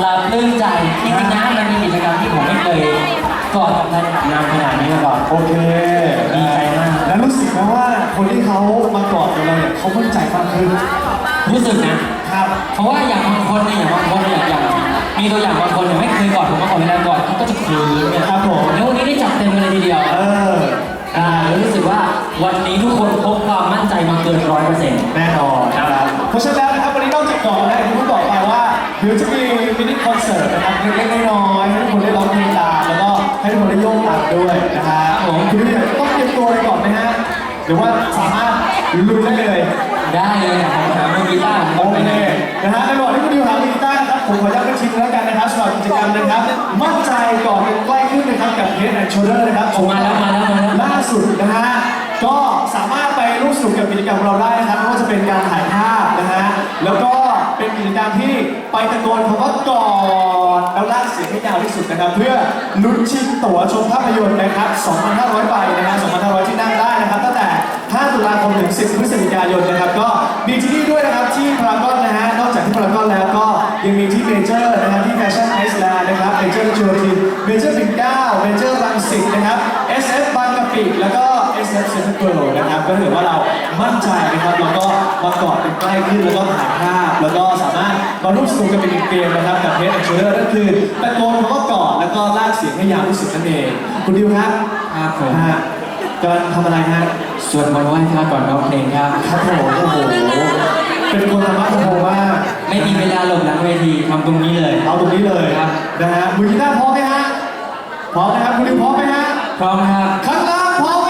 ปลาปลื้มใจจริงๆนะมันเป็นกิจกรรมที่ผมไม่เคยกอดกับการนำขนาดนี้มาก่อน โอเคดีใจมาก แล้วรู้สึกไหมว่าคนที่เขามากอดกับเราเนี่ยเขามั่นใจมากขึ้นรู้สึกนะครับ เพราะว่าอย่างบางคนเนี่ยอย่างบางคนเนี่ยอย่างมีตัวอย่างบางคนเนี่ยไม่เคยกอดผมมาก่อนเวลากอดเขาก็จะขืนเนี่ยครับผมแล้ววันนี้ได้จัดเต็มเลยทีเดียว เอออ่าแล้วรู้สึกว่าวันนี้ทุกคนพบความมั่นใจมาเกินร้อยเปอร์เซ็นต์แน่นอนนะครับ เพราะฉะนั้นนะครับวันนี้นอกจากกอดแล้วอย่างที่ผมบอกไปว่า เดี๋ยวจะมีมินิคอนเสิร์ตนะครับเล็กๆน้อยๆให้ทุกคนได้ร้องเพลงตามแล้วก็ให้ทุกคนได้โยกตามด้วยนะฮะครับผมคุณพี่ต้องเตรียมตัวอะไรก่อนไหมฮะหรือว่าสามารถลุยได้เลยได้เลยผมหามือกีตาร์ผมโอไปเคไหนนะฮะในระหว่างที่คุณดิวหากีตาร์นะครับผมขออนุญาตไปชิมแล้วกันนะครับสำหรับกิจกรรมนะครับมั่นใจก่อนใกล้ขึ้นนะครับกับ Head and Shoulder นะครับ มาแล้วมาแล้วมาแล้ว ล่าสุดนะฮะ ก็สามารถไปร่วมสนุกกับกิจกรรมของเราได้นะครับไม่ว่าจะเป็นการถ่ายภาพนะฮะแล้วก็ เป็นกิจกรรมที่ไปตะโกนคำว่ากอนแล้วลากเสียงให้ยาวที่สุดนะครับ เพื่อลุ้นชิงตั๋วชมภาพยนตร์นะครับ 2,500ใบนะฮะ2,500 ที่นั่งได้นะครับ ตั้งแต่ 5 ตุลาคมถึง 10 พฤศจิกายนนะครับ ก็มีที่นี่ด้วยนะครับที่พารากอนนะฮะ นอกจากที่พารากอนแล้วก็ยังมีที่เมเจอร์นะฮะที่แฟชั่นไอซ์แลนด์นะครับเมเจอร์ชัวร์ทีเมเจอร์ปิ่นเกล้าเมเจอร์รังสิตนะครับ SF บางกะปิแล้วก็ SF เซ็นทรัลเวิลด์นะครับก็ถือว่าเรามั่นใจนะครับแล้วก็มากอดกันใกล้ขึ้นแล้วก็ถ่ายภาพแล้วก็สา มารถมาร่วมสนุกกันเป็นเกมนะครับกับเฮดแอนด์โชเดอร์นั่นคือตะโกนคำว่ากอดแล้วก็ลากเสียงให้ยาวที่สุดนั่นเองคุณดิวครับครับผมฮะกำลังทำอะไรฮะสวดมนต์ไหว้พระก่อนร้องเพลงครับครับผมโอ้โหเป็นคนธรรมะธรรโมมากไม่มีเวลาหลบหลังเวทีทำตรงนี้เลยเอาตรงนี้เลยครับนะฮะมือกีตาร์พร้อมไหมฮะพร้อมนะครับคุณดิวพร้อมไหมฮะพร้อมครับข้างล่างพร้อมไหมค